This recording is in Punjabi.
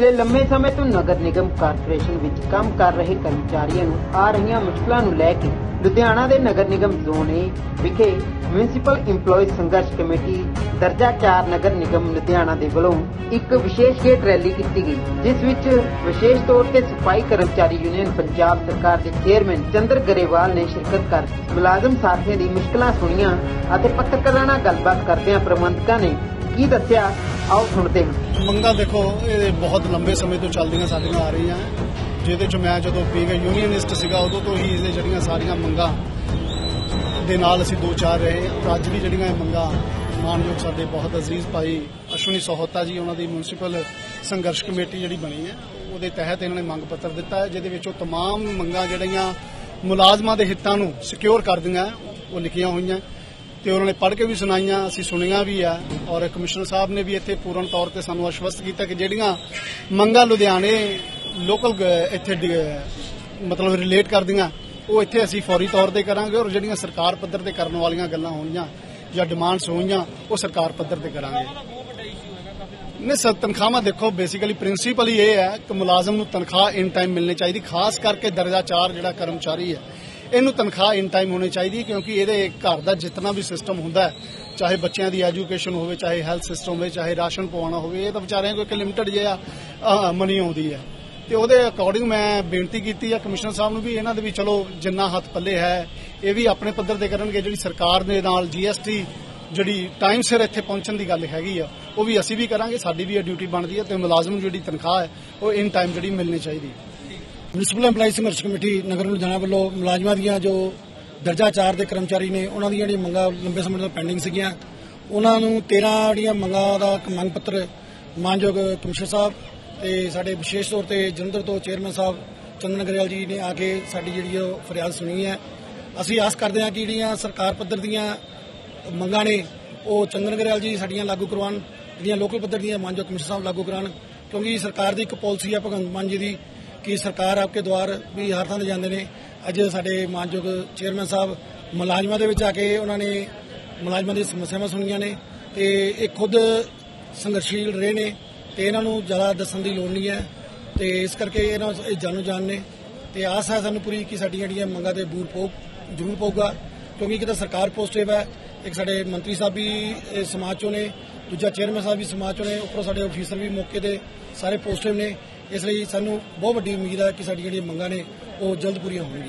ਪਿਛਲੇ ਲੰਮੇ ਸਮੇਂ ਤੋਂ ਨਗਰ ਨਿਗਮ ਕਾਰਪੋਰੇਸ਼ਨ ਵਿੱਚ ਕੰਮ ਕਰ ਰਹੇ ਕਰਮਚਾਰੀਆਂ ਨੂੰ ਆ ਰਹੀਆਂ ਮੁਸ਼ਕਲਾਂ ਨੂੰ ਲੈ ਕੇ ਲੁਧਿਆਣਾ ਦੇ ਨਗਰ ਨਿਗਮ ਜ਼ੋਨ ਏ ਵਿਖੇ ਮਿਊਨਿਸਪਲ EMPLOYEES ਸੰਘਰਸ਼ ਕਮੇਟੀ, ਦਰਜਾ 4 ਨਗਰ ਨਿਗਮ ਲੁਧਿਆਣਾ ਦੇ ਵੱਲੋਂ ਇੱਕ ਵਿਸ਼ੇਸ਼ ਗੇਟ ਰੈਲੀ ਕੀਤੀ ਗਈ, ਜਿਸ ਵਿੱਚ ਵਿਸ਼ੇਸ਼ ਤੌਰ ਤੇ ਸਫ਼ਾਈ ਕਰਮਚਾਰੀ ਯੂਨੀਅਨ ਪੰਜਾਬ ਸਰਕਾਰ ਦੇ ਚੇਅਰਮੈਨ ਚੰਦਰ ਗਰੇਵਾਲ ਨੇ ਸ਼ਿਰਕਤ ਕਰ ਮੁਲਾਜ਼ਮ ਸਾਥੀਆਂ ਦੀ ਮੁਸ਼ਕਲਾਂ ਸੁਣੀਆਂ ਅਤੇ ਪੱਤਰਕਾਰਾਂ ਨਾਲ ਗੱਲਬਾਤ ਕਰਦਿਆਂ ਪ੍ਰਬੰਧਕਾਂ ਨੇ ਕੀ ਦੱਸਿਆ? ਆਓ ਸੁਣਦੇ ਹਾਂ ਮੰਗਾਂ ਦੇਖੋ ਇਹ ਬਹੁਤ ਲੰਬੇ ਸਮੇਂ ਤੋਂ ਚੱਲਦੀਆਂ ਸਾਡੀਆਂ ਆ ਰਹੀਆਂ ਜਿਹਦੇ ਚ ਮੈਂ ਜਦੋਂ ਬੀਗ ਯੂਨੀਅਨਿਸਟ ਸੀਗਾ ਉਦੋਂ ਤੋਂ ਹੀ ਇਹਦੇ ਜਿਹੜੀਆਂ ਸਾਰੀਆਂ ਮੰਗਾਂ ਦੇ ਨਾਲ ਅਸੀਂ ਦੋ ਚਾਰ ਰਹੇ ਔਰ ਅੱਜ ਵੀ ਜਿਹੜੀਆਂ ਇਹ ਮੰਗਾਂ ਮਾਨਯੋਗ ਸਾਡੇ ਬਹੁਤ ਅਜ਼ੀਜ਼ ਭਾਈ ਅਸ਼ਵਨੀ ਸਹੋਤਾ ਜੀ ਉਹਨਾਂ ਦੀ ਮਿਊਨਿਸਪਲ ਸੰਘਰਸ਼ ਕਮੇਟੀ ਜਿਹੜੀ ਬਣੀ ਹੈ ਉਹਦੇ ਤਹਿਤ ਇਹਨਾਂ ਨੇ ਮੰਗ ਪੱਤਰ ਦਿੱਤਾ ਹੈ ਜਿਹਦੇ ਵਿੱਚ ਉਹ तमाम ਮੰਗਾਂ ਜਿਹੜੀਆਂ ਮੁਲਾਜ਼ਮਾਂ ਦੇ ਹਿੱਤਾਂ ਨੂੰ ਸਿਕਿਉਰ ਕਰਦੀਆਂ ਉਹ ਲਿਖੀਆਂ ਹੋਈਆਂ ਤੇ ਉਹਨਾਂ ਨੇ ਪੜ੍ਹ ਕੇ ਵੀ ਸੁਣਾਈਆਂ, ਅਸੀਂ ਸੁਣੀਆਂ ਵੀ ਆ। ਔਰ ਕਮਿਸ਼ਨਰ ਸਾਹਿਬ ਨੇ ਵੀ ਇੱਥੇ ਪੂਰਨ ਤੌਰ ਤੇ ਸਾਨੂੰ ਆਸ਼ਵਸਤ ਕੀਤਾ ਕਿ ਜਿਹੜੀਆਂ ਮੰਗਾਂ ਲੁਧਿਆਣੇ ਲੋਕਲ ਇੱਥੇ ਮਤਲਬ ਰਿਲੇਟ ਕਰਦੀਆਂ, ਉਹ ਇੱਥੇ ਅਸੀਂ ਫੌਰੀ ਤੌਰ ਤੇ ਕਰਾਂਗੇ ਔਰ ਜਿਹੜੀਆਂ ਸਰਕਾਰ ਪੱਧਰ ਤੇ ਕਰਨ ਵਾਲੀਆਂ ਗੱਲਾਂ ਹੋਣੀਆਂ ਜਾਂ ਡਿਮਾਂਡਸ ਹੋਈਆਂ ਉਹ ਸਰਕਾਰ ਪੱਧਰ ਤੇ ਕਰਾਂਗੇ। ਨੇ ਸਰ, ਤਨਖਾਹਾਂ ਦੇਖੋ ਬੇਸਿਕਲੀ ਪ੍ਰਿੰਸੀਪਲ ਹੀ ਇਹ ਹੈ ਕਿ ਮੁਲਾਜ਼ਮ ਨੂੰ ਤਨਖਾਹ ਇਨ ਟਾਈਮ ਮਿਲਣੀ ਚਾਹੀਦੀ, ਖਾਸ ਕਰਕੇ ਦਰਜਾ 4 ਜਿਹੜਾ ਕਰਮਚਾਰੀ ਹੈ। ਇਹਨੂੰ ਤਨਖਾਹ ਇਨ ਟਾਈਮ ਹੋਣੀ ਚਾਹੀਦੀ ਕਿਉਂਕਿ ਇਹਦੇ ਘਰ ਦਾ ਜਿੰਨਾ ਵੀ ਸਿਸਟਮ ਹੁੰਦਾ ਹੈ, ਚਾਹੇ ਬੱਚਿਆਂ ਦੀ ਐਜੂਕੇਸ਼ਨ ਹੋਵੇ, ਚਾਹੇ ਹੈਲਥ ਸਿਸਟਮ ਹੋਵੇ, ਚਾਹੇ ਰਾਸ਼ਨ ਪਵਾਉਣਾ ਹੋਵੇ, ਇਹ ਤਾਂ ਵਿਚਾਰਿਆਂ ਕੋਲ ਇੱਕ ਲਿਮਟਿਡ ਜਿਹਾ ਮਨੀ ਆਉਂਦੀ ਹੈ। ਤੇ ਉਹਦੇ ਅਕੋਰਡਿੰਗ ਮੈਂ ਬੇਨਤੀ ਕੀਤੀ ਹੈ, ਕਮਿਸ਼ਨਰ ਸਾਹਿਬ ਨੂੰ ਵੀ ਇਹਨਾਂ ਦੇ ਵੀ ਚਲੋ ਜਿੰਨਾ ਹੱਥ ਪੱਲੇ ਹੈ, ਇਹ ਵੀ ਆਪਣੇ ਪੱਧਰ ਤੇ ਕਰਨਗੇ, ਜਿਹੜੀ ਸਰਕਾਰ ਦੇ ਨਾਲ ਜੀਐਸਟੀ ਜਿਹੜੀ ਟਾਈਮ ਸਿਰ ਇੱਥੇ ਪਹੁੰਚਣ ਦੀ ਗੱਲ ਹੈਗੀ ਆ, ਉਹ ਵੀ ਅਸੀਂ ਵੀ ਕਰਾਂਗੇ, ਸਾਡੀ ਵੀ ਇਹ ਡਿਊਟੀ ਬਣਦੀ ਹੈ ਤੇ ਮੁਲਾਜ਼ਮ ਨੂੰ ਜਿਹੜੀ ਤਨਖਾਹ ਹੈ, ਉਹ ਇਨ ਟਾਈਮ ਜਿਹੜੀ ਮਿਲਣੀ ਚਾਹੀਦੀ ਹੈ। ਮਿਊਨਿਸਪਲ ਐਮਪਲਾਈ ਸੰਘਰਸ਼ ਕਮੇਟੀ ਨਗਰ ਲੁਧਿਆਣਾ ਵੱਲੋਂ ਮੁਲਾਜ਼ਮਾਂ ਦੀਆਂ ਜੋ ਦਰਜਾ 4 ਦੇ ਕਰਮਚਾਰੀ ਨੇ, ਉਹਨਾਂ ਦੀਆਂ ਜਿਹੜੀਆਂ ਮੰਗਾਂ ਲੰਬੇ ਸਮੇਂ ਤੋਂ ਪੈਂਡਿੰਗ ਸੀਗੀਆਂ। ਉਹਨਾਂ ਨੂੰ 13 ਜਿਹੜੀਆਂ ਮੰਗਾਂ ਦਾ ਇੱਕ ਮੰਗ ਪੱਤਰ ਮਾਨਯੋਗ ਕਮਿਸ਼ਨਰ ਸਾਹਿਬ ਤੇ ਸਾਡੇ ਵਿਸ਼ੇਸ਼ ਤੌਰ ਤੇ ਜਲੰਧਰ ਤੋਂ ਚੇਅਰਮੈਨ ਸਾਹਿਬ ਚੰਦਨ ਗਰੇਵਾਲ ਜੀ ਨੇ ਆ ਕੇ ਸਾਡੀ ਜਿਹੜੀ ਉਹ ਫਰਿਆਦ ਸੁਣੀ ਹੈ। ਅਸੀਂ ਆਸ ਕਰਦੇ ਹਾਂ ਕਿ ਜਿਹੜੀਆਂ ਸਰਕਾਰ ਪੱਧਰ ਦੀਆਂ ਮੰਗਾਂ ਨੇ, ਉਹ ਚੰਦਨ ਗਰੇਵਾਲ ਜੀ ਸਾਡੀਆਂ ਲਾਗੂ ਕਰਵਾਉਣ, ਜਿਹੜੀਆਂ ਲੋਕਲ ਪੱਧਰ ਦੀਆਂ ਮਾਨਯੋਗ ਕਮਿਸ਼ਨਰ ਸਾਹਿਬ ਲਾਗੂ ਕਰਾਉਣ, ਕਿਉਂਕਿ ਸਰਕਾਰ ਦੀ ਇੱਕ ਪਾਲਿਸੀ ਹੈ ਭਗਵੰਤ ਮਾਨ ਜੀ ਦੀ। ਕਿ ਸਰਕਾਰ ਆਪਕੇ ਦੁਆਰ ਵੀ ਹਰ ਥਾਂ ਤੇ ਜਾਂਦੇ ਨੇ। ਅੱਜ ਸਾਡੇ ਮਾਨਯੋਗ ਚੇਅਰਮੈਨ ਸਾਹਿਬ ਮੁਲਾਜ਼ਮਾਂ ਦੇ ਵਿੱਚ ਆ ਕੇ ਉਹਨਾਂ ਨੇ ਮੁਲਾਜ਼ਮਾਂ ਦੀ ਸਮੱਸਿਆਵਾਂ ਸੁਣੀਆਂ ਨੇ ਤੇ ਇਹ ਖੁਦ ਸੰਘਰਸ਼ੀਲ ਰਹੇ ਨੇ ਤੇ ਇਹਨਾਂ ਨੂੰ ਜ਼ਿਆਦਾ ਦੱਸਣ ਦੀ ਲੋੜ ਨਹੀਂ ਹੈ ਤੇ ਇਸ ਕਰਕੇ ਇਹਨਾਂ ਇਹ ਜਾਣੂ ਜਾਣ ਨੇ ਤੇ ਆਸ ਹੈ ਸਾਨੂੰ ਪੂਰੀ ਕਿ ਸਾਡੀਆਂ ਜਿਹੜੀਆਂ ਮੰਗਾਂ ਤੇ ਬੂਰ ਪਊ ਜ਼ਰੂਰ ਪਊਗਾ ਕਿਉਂਕਿ ਇੱਕ ਤਾਂ ਸਰਕਾਰ ਪੋਜ਼ਿਟਿਵ ਹੈ, ਇੱਕ ਸਾਡੇ ਮੰਤਰੀ ਸਾਹਿਬ ਵੀ ਸਮਾਜ ਚੋਂ ਨੇ, ਦੂਜਾ ਚੇਅਰਮੈਨ ਸਾਹਿਬ ਵੀ ਸਮਾਜ ਚੋਂ ਨੇ, ਉੱਪਰੋਂ ਸਾਡੇ ਅਫੀਸਰ ਵੀ ਮੌਕੇ ਤੇ ਸਾਰੇ ਪੋਜ਼ਿਟਿਵ ਨੇ। ਇਸ ਲਈ ਸਾਨੂੰ ਬਹੁਤ ਵੱਡੀ ਉਮੀਦ ਹੈ ਕਿ ਸਾਡੀ ਜਿਹੜੀਆਂ ਮੰਗਾਂ ਨੇ ਉਹ ਜਲਦ ਪੂਰੀਆਂ ਹੋਣਗੀਆਂ।